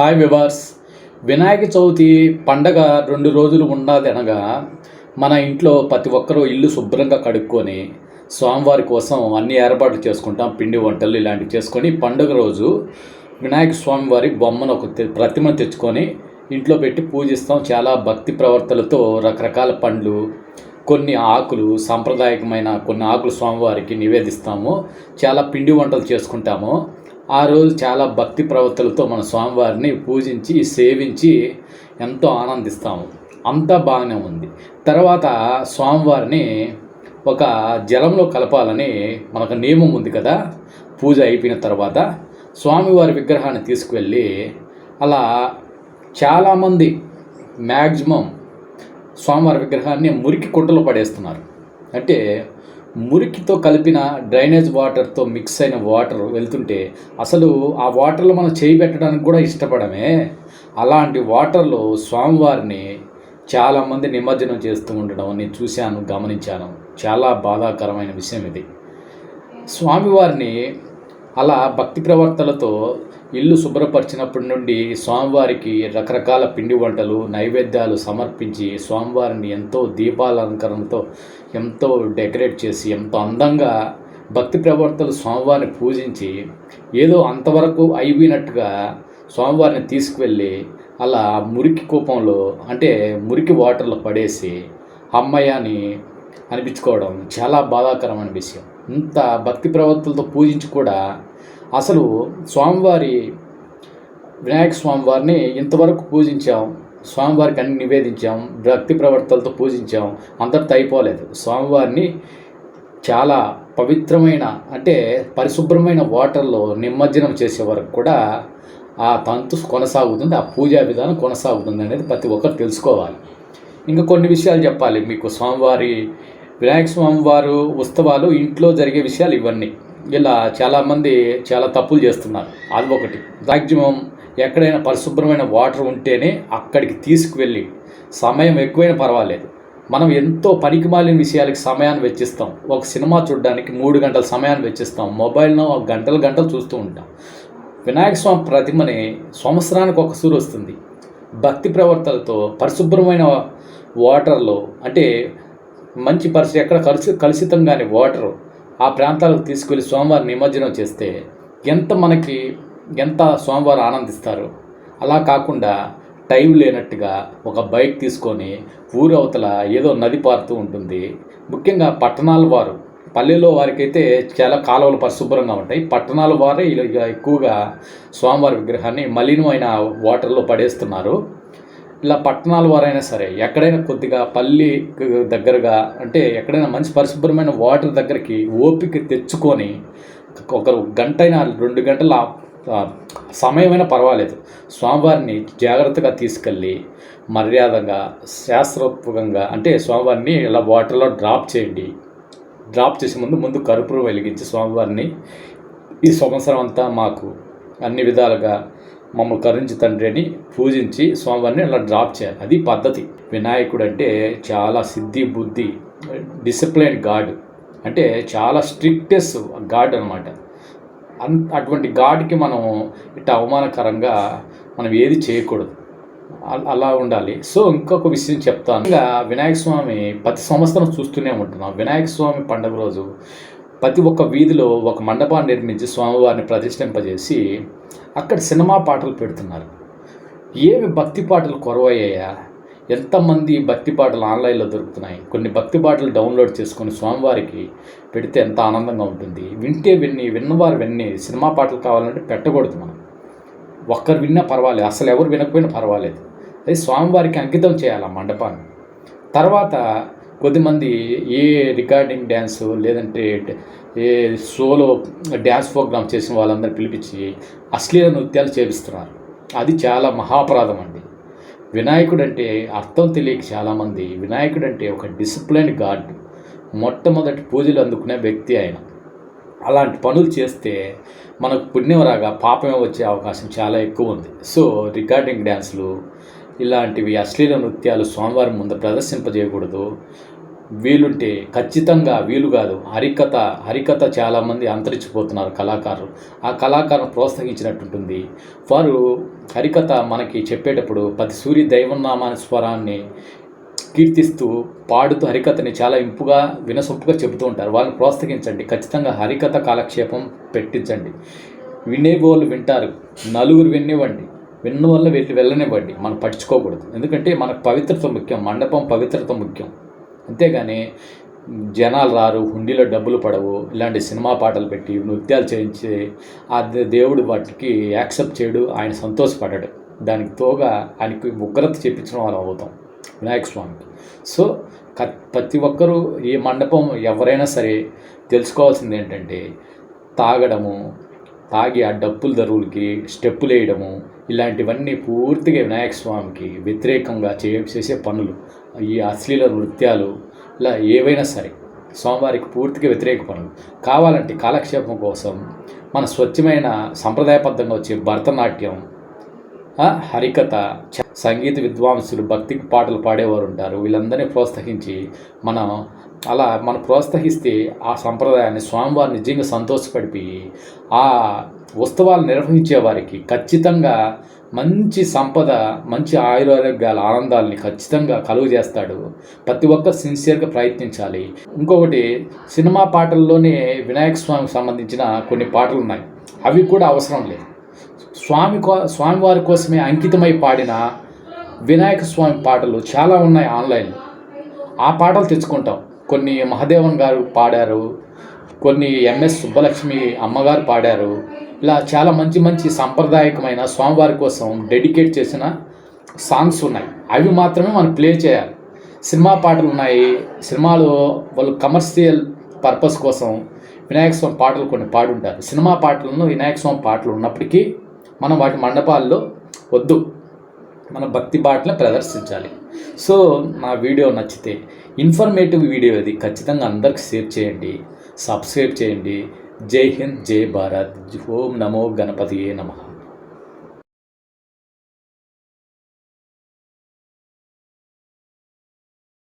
Hi viewers Vinayaka Chavithi పండగ రెండు రోజులు ఉన్నది అనగా మన ఇంట్లో ప్రతి ఒక్కరూ ఇల్లు శుభ్రంగా కడుక్కొని స్వామివారి కోసం అన్ని ఏర్పాట్లు చేసుకుంటాం. పిండి వంటలు ఇలాంటివి చేసుకొని పండుగ రోజు వినాయక స్వామివారి బొమ్మను ఒక తె- ప్రతిమ తెచ్చుకొని ఇంట్లో పెట్టి పూజిస్తాం. చాలా భక్తి ప్రవర్తనలతో రకరకాల పండ్లు కొన్ని ఆకులు సాంప్రదాయకమైన కొన్ని ఆకులు స్వామివారికి నివేదిస్తాము. చాలా పిండి వంటలు చేసుకుంటాము. ఆ రోజు చాలా భక్తి ప్రవర్తలతో మన స్వామివారిని పూజించి సేవించి ఎంతో ఆనందిస్తాము. అంతా బాగానే ఉంది. తర్వాత స్వామివారిని ఒక జలంలో కలపాలని మనకు నియమం ఉంది కదా. పూజ అయిపోయిన తర్వాత స్వామివారి విగ్రహాన్ని తీసుకువెళ్ళి అలా చాలామంది మ్యాక్సిమం స్వామివారి విగ్రహాన్ని మురికి కుంటలో పడేస్తున్నారు. అంటే మురికితో కలిపిన డ్రైనేజ్ వాటర్తో మిక్స్ అయిన వాటర్ వెళ్తుంటే అసలు ఆ వాటర్లో మనం చేయి పెట్టడానికి కూడా ఇష్టపడమే. అలాంటి వాటర్లో స్వామివారిని చాలామంది నిమజ్జనం చేస్తూ ఉండడం నేను చూశాను గమనించాను. చాలా బాధాకరమైన విషయం ఇది. స్వామివారిని అలా భక్తి ప్రవర్తనలతో ఇల్లు శుభ్రపరిచినప్పటి నుండి స్వామివారికి రకరకాల పిండి వంటలు నైవేద్యాలు సమర్పించి స్వామివారిని ఎంతో దీపాలంకరణతో ఎంతో డెకరేట్ చేసి ఎంతో అందంగా భక్తి ప్రవర్తనలు స్వామివారిని పూజించి ఏదో అంతవరకు అయిపోయినట్టుగా స్వామివారిని తీసుకువెళ్ళి అలా మురికి కూపంలో అంటే మురికి వాటర్లో పడేసి అమ్మయ్య అని అనిపించుకోవడం చాలా బాధాకరమైన విషయం. ఇంత భక్తి ప్రవర్తనలతో పూజించి కూడా అసలు స్వామివారి వినాయక స్వామివారిని ఇంతవరకు పూజించాం. స్వామివారికి అన్ని నివేదించాం. భక్తి ప్రవర్తలతో పూజించాం. అంతటితో అయిపోలేదు. స్వామివారిని చాలా పవిత్రమైన అంటే పరిశుభ్రమైన వాటర్లో నిమజ్జనం చేసే వరకు కూడా ఆ తంతు కొనసాగుతుంది. ఆ పూజా విధానం కొనసాగుతుంది అనేది ప్రతి ఒక్కరు తెలుసుకోవాలి. ఇంకా కొన్ని విషయాలు చెప్పాలి. మీకు స్వామివారి వినాయక స్వామివారు ఉత్సవాలు ఇంట్లో జరిగే విషయాలు ఇవన్నీ. ఇలా చాలామంది చాలా తప్పులు చేస్తున్నారు. అది ఒకటి. మ్యాక్సిమం ఎక్కడైనా పరిశుభ్రమైన వాటర్ ఉంటేనే అక్కడికి తీసుకువెళ్ళి సమయం ఎక్కువైనా పర్వాలేదు. మనం ఎంతో పనికిమాలిన విషయాలకి సమయాన్ని వెచ్చిస్తాం. ఒక సినిమా చూడడానికి మూడు గంటల సమయాన్ని వెచ్చిస్తాం. మొబైల్ను ఒక గంటలు గంటలు చూస్తూ ఉంటాం. వినాయక స్వామి ప్రతిమని సంవత్సరానికి ఒకసారి వస్తుంది. భక్తి ప్రవర్తనతో పరిశుభ్రమైన వాటర్లో అంటే మంచి పరిస్థితి ఎక్కడ కలుషి కలుషితం కాని వాటర్ ఆ ప్రాంతాలకు తీసుకెళ్ళి సోమవారం నిమజ్జనం చేస్తే ఎంత మనకి ఎంత సోమవారం ఆనందిస్తారు. అలా కాకుండా టైం లేనట్టుగా ఒక బైక్ తీసుకొని ఊరవతల ఏదో నది పారుతూ ఉంటుంది. ముఖ్యంగా పట్టణాల వారు పల్లెల్లో వారికైతే చాలా కాలువలు పరిశుభ్రంగా ఉంటాయి. పట్టణాల వారే ఇలా ఎక్కువగా స్వామివారి విగ్రహాన్ని మలినమైన వాటర్లో పడేస్తున్నారు. ఇలా పట్టణాల వారైనా సరే ఎక్కడైనా కొద్దిగా పల్లి దగ్గరగా అంటే ఎక్కడైనా మంచి పరిశుభ్రమైన వాటర్ దగ్గరికి ఓపిక తెచ్చుకొని ఒక అయినా రెండు గంటల సమయమైన సమయమైనా పర్వాలేదు. స్వామివారిని జాగ్రత్తగా తీసుకెళ్ళి మర్యాదగా శాస్త్రోత్పకంగా అంటే స్వామివారిని ఇలా వాటర్లో డ్రాప్ చేయండి. డ్రాప్ చేసే ముందు ముందు కర్పూరం వెలిగించి స్వామివారిని ఈ సంవత్సరం అంతా మాకు అన్ని విధాలుగా మమ్మల్ని కరుణించి తండ్రి అని పూజించి స్వామివారిని అలా డ్రాప్ చేయాలి. అది పద్ధతి. వినాయకుడు అంటే చాలా సిద్ధి బుద్ధి డిసిప్లైన్ గాడ్. అంటే చాలా స్ట్రిక్టెస్ గాడ్ అనమాట అన్ అటువంటి గాడ్కి మనం ఇట్లా అవమానకరంగా మనం ఏది చేయకూడదు. అలా ఉండాలి. సో ఇంకొక విషయం చెప్తాను. ఇంకా వినాయక స్వామి ప్రతి సంవత్సరం చూస్తూనే ఉంటున్నాం. వినాయక స్వామి పండుగ రోజు ప్రతి ఒక్క వీధిలో ఒక మండపాన్ని నిర్మించి స్వామివారిని ప్రతిష్ఠింపజేసి అక్కడ సినిమా పాటలు పెడుతున్నారు. ఏమి భక్తి పాటలు కొరవయ్యాయా? ఎంతమంది భక్తి పాటలు ఆన్లైన్లో దొరుకుతున్నాయి? కొన్ని భక్తి పాటలు డౌన్లోడ్ చేసుకొని స్వామివారికి పెడితే ఎంత ఆనందంగా ఉంటుంది? వింటే విన్ని విన్నవారు విన్ని సినిమా పాటలు కావాలంటే పెట్టకూడదు మనం. ఒక్కరు విన్నా పర్వాలేదు అసలు ఎవరు వినకపోయినా పర్వాలేదు. అది స్వామివారికి అంకితం చేయాలి ఆ మండపాన్ని. తర్వాత కొద్దిమంది ఏ రికార్డింగ్ డ్యాన్స్ లేదంటే ఏ సోలో డ్యాన్స్ ప్రోగ్రామ్ చేసిన వాళ్ళందరూ పిలిపించి అశ్లీల నృత్యాలు చేపిస్తున్నారు. అది చాలా మహాపరాధం అండి. వినాయకుడు అంటే అర్థం తెలియక చాలామంది వినాయకుడు అంటే ఒక డిసిప్లైన్ గాడ్. మొట్టమొదటి పూజలు అందుకునే వ్యక్తి ఆయన. అలాంటి పనులు చేస్తే మనకు పుణ్యం రాగా పాపమే వచ్చే అవకాశం చాలా ఎక్కువ ఉంది. సో రికార్డింగ్ డ్యాన్సులు ఇలాంటివి అశ్లీల నృత్యాలు స్వామివారి ముందు ప్రదర్శింపజేయకూడదు. వీలుంటే ఖచ్చితంగా వీలు కాదు. హరికథ హరికథ చాలామంది అంతరించిపోతున్నారు కళాకారులు. ఆ కళాకారులను ప్రోత్సహించినట్టుంటుంది. వారు హరికథ మనకి చెప్పేటప్పుడు ప్రతి సూర్య దైవనామాని స్వరాన్ని కీర్తిస్తూ పాడుతూ హరికథని చాలా ఇంపుగా వినసొంపుగా చెబుతూ ఉంటారు. వాళ్ళని ప్రోత్సహించండి. ఖచ్చితంగా హరికథ కాలక్షేపం పెట్టించండి. వినేవాళ్ళు వింటారు. నలుగురు వినివ్వండి. విన్న వల్ల వెళ్ళి వెళ్ళనివ్వండి. మనం పట్టించుకోకూడదు. ఎందుకంటే మనకు పవిత్రత ముఖ్యం మండపం పవిత్రత ముఖ్యం. అంతేగాని జనాలు రారు హుండీలో డబ్బులు పడవు ఇలాంటి సినిమా పాటలు పెట్టి నృత్యాలు చేయించి ఆ దేవుడు వాటికి యాక్సెప్ట్ చేయడు ఆయన సంతోషపడడు. దానికి తోగా ఆయనకి ఉగ్రత చెప్పించడం వాళ్ళం అవుతాం వినాయక స్వామికి. సో క- ప్రతి ఒక్కరూ ఈ మండపం ఎవరైనా సరే తెలుసుకోవాల్సింది ఏంటంటే తాగడము తాగి ఆ డప్పుల దరువులకి స్టెప్పులు వేయడము ఇలాంటివన్నీ పూర్తిగా వినాయక స్వామికి వ్యతిరేకంగా చే చేసే పనులు. ఈ అశ్లీల నృత్యాలు ఇలా ఏవైనా సరే స్వామివారికి పూర్తిగా వ్యతిరేక పనులు. కావాలంటే కాలక్షేపం కోసం మన స్వచ్ఛమైన సంప్రదాయబద్ధంగా వచ్చే భరతనాట్యం హరికథ సంగీత విద్వాంసులు భక్తి పాటలు పాడేవారు ఉంటారు వీళ్ళందరినీ ప్రోత్సహించి మనం అలా మనం ప్రోత్సహిస్తే ఆ సంప్రదాయాన్ని స్వామివారు నిజంగా సంతోషపడిపి ఆ ఉత్సవాలు నిర్వహించే వారికి ఖచ్చితంగా మంచి సంపద మంచి ఆయురారోగ్యాల ఆనందాలని ఖచ్చితంగా కలుగు చేస్తాడు. ప్రతి ఒక్కరు సిన్సియర్గా ప్రయత్నించాలి. ఇంకొకటి సినిమా పాటల్లోనే వినాయక స్వామికి సంబంధించిన కొన్ని పాటలు ఉన్నాయి అవి కూడా అవసరం లేదు. స్వామి కో స్వామివారి కోసమే అంకితమై పాడిన వినాయక స్వామి పాటలు చాలా ఉన్నాయి ఆన్లైన్. ఆ పాటలు తెచ్చుకుంటాం. కొన్ని మహదేవన్ గారు పాడారు కొన్ని ఎంఎస్ సుబ్బలక్ష్మి అమ్మగారు పాడారు. ఇలా చాలా మంచి మంచి సాంప్రదాయకమైన స్వామివారి కోసం డెడికేట్ చేసిన సాంగ్స్ ఉన్నాయి. అవి మాత్రమే మనం ప్లే చేయాలి. సినిమా పాటలు ఉన్నాయి. సినిమాలో వాళ్ళు కమర్షియల్ పర్పస్ కోసం వినాయక స్వామి పాటలు కొన్ని పాడుంటారు. సినిమా పాటలను వినాయక స్వామి పాటలు ఉన్నప్పటికీ మనం వాటి మండపాల్లో వద్దు. మన భక్తి బాటలు ప్రదర్శించాలి. సో నా వీడియో నచ్చితే ఇన్ఫర్మేటివ్ వీడియో ఇది. ఖచ్చితంగా అందరికి షేర్ చేయండి. సబ్స్క్రైబ్ చేయండి. జై హింద్ జై భారత్. ఓం నమో గణపతియే నమః.